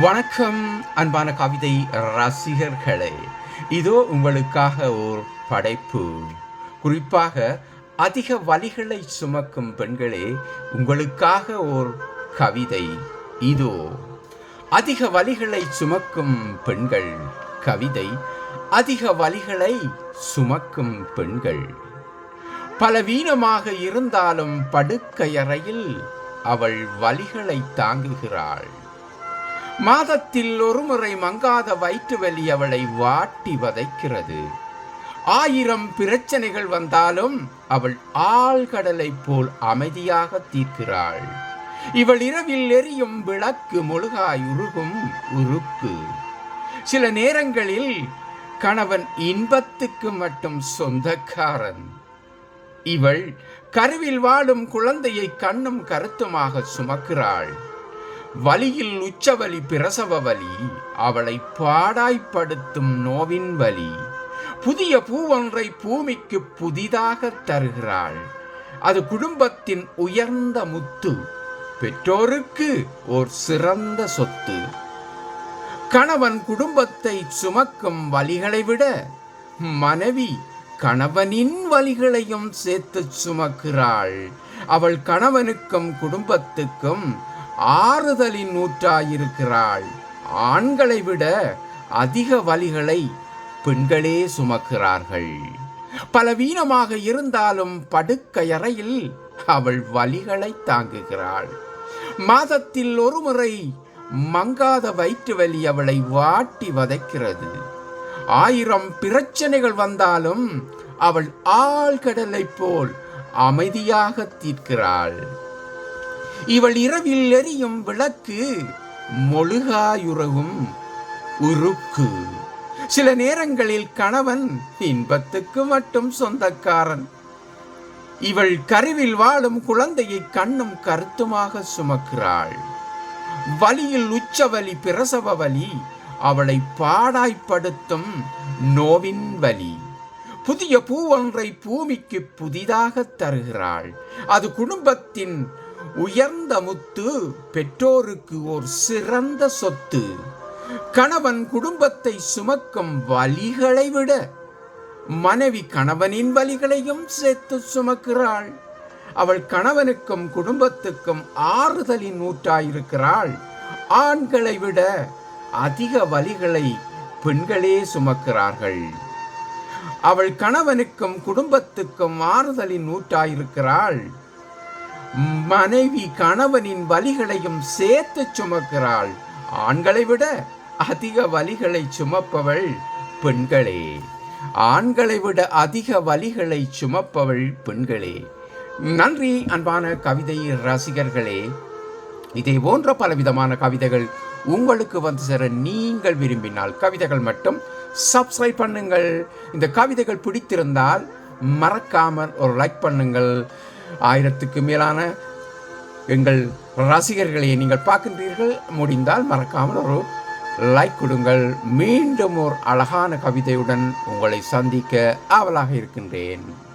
வணக்கம் அன்பான கவிதை ரசிகர்களே. இதோ உங்களுக்காக ஓர் படைப்பு. குறிப்பாக அதிக வலிகளை சுமக்கும் பெண்களே உங்களுக்காக ஓர் கவிதை. இதோ அதிக வலிகளை சுமக்கும் பெண்கள். கவிதை அதிக வலிகளை சுமக்கும் பெண்கள். பலவீனமாக இருந்தாலும் படுக்கையறையில் அவள் வலிகளை தாங்குகிறாள். மாதத்தில் ஒருமுறை மங்காத வயிற்று வலி அவளை வாட்டி வதைக்கிறது. ஆயிரம் பிரச்சனைகள் வந்தாலும் அவள் ஆழ்கடலைப் போல் அமைதியாக தீர்க்கிறாள். இவள் இரவில் எரியும் விளக்கு முழுகாய் உருகும் உருக்கு. சில நேரங்களில் கணவன் இன்பத்துக்கு மட்டும் சொந்தக்காரன். இவள் கருவில் வாழும் குழந்தையை கண்ணும் கருத்துமாக சுமக்கிறாள். வலியில் உச்சவலி பிரசவ வலி அவளை பாடாய்ப்படுத்தும் நோவின் வலி புதிய பூவொன்றை பூமிக்கு புதிதாக தருகிறாள். அது குடும்பத்தின் உயர்ந்த முத்து. பெற்றோருக்கு ஓர் சிறந்த சொத்து. கணவன் குடும்பத்தை சுமக்கும் வலிகளை விட மனைவி கணவனின் வலிகளையும் சேர்த்து சுமக்கிறாள். அவள் கணவனுக்கும் குடும்பத்துக்கும் ஆறுதலின் நூற்றாயிருக்கிறாள். ஆண்களை விட அதிக வலிகளை பெண்களே சுமக்கிறார்கள். பலவீனமாக இருந்தாலும் படுக்கையறையில் அவள் வலிகளை தாங்குகிறாள். மாதத்தில் ஒருமுறை மங்காத வயிற்று வலி அவளை வாட்டி வதைக்கிறது. ஆயிரம் பிரச்சனைகள் வந்தாலும் அவள் ஆழ்கடலைப் போல் அமைதியாக தீர்க்கிறாள். இவள் இரவில் எரியும் விளக்கு மொழுகாயுறவும் உருக்கு. சில நேரங்களில் கணவன் இன்பத்துக்கு மட்டும் சொந்தக்காரன். இவள் கருவில் வாழும் குழந்தையை கண்ணும் கருத்துமாக சுமக்கிறாள். வலியில் உச்சவலி பிரசவ வலி அவளை பாடாய்ப்படுத்தும் நோவின் வலி. புதிய பூ ஒன்றை பூமிக்கு புதிதாக தருகிறாள். அது குடும்பத்தின் உயர்ந்த முத்து பெற்றோருக்கு ஓர் சிறந்த சொத்து. கணவன் குடும்பத்தை சுமக்கும் வலிகளை விட மனைவி கணவனின் வலிகளையும் சேர்த்து சுமக்கிறாள். அவள் கணவனுக்கும் குடும்பத்துக்கும் ஆறுதலின் நூற்றாயிருக்கிறாள் ஆண்களை விட அதிக வலிகளை பெண்களே சுமக்கிறார்கள். அவள் கணவனுக்கும் குடும்பத்துக்கும் ஆறுதலின் நூற்றாயிருக்கிறாள் மனைவி கணவனின் வலிகளையும் சேர்த்து சுமக்கிறாள். ஆண்களை விட அதிக வலிகளை சுமப்பவள் பெண்களே. ஆண்களை விட அதிக வலிகளை சுமப்பவள் பெண்களே. நன்றி அன்பான கவிதை ரசிகர்களே. இதே போன்ற பலவிதமான கவிதைகள் உங்களுக்கு வந்து சேர நீங்கள் விரும்பினால் கவிதைகள் மட்டும் சப்ஸ்கிரைப் பண்ணுங்கள். இந்த கவிதைகள் பிடித்திருந்தால் மறக்காமல் ஒரு லைக் பண்ணுங்கள். ஆயிரத்துக்கு மேலான எங்கள் ரசிகர்களை நீங்கள் பார்க்கின்றீர்கள். முடிந்தால் மறக்காமல் ஒரு லைக் கொடுங்கள். மீண்டும் ஒரு அழகான கவிதையுடன் உங்களை சந்திக்க ஆவலாக இருக்கின்றேன்.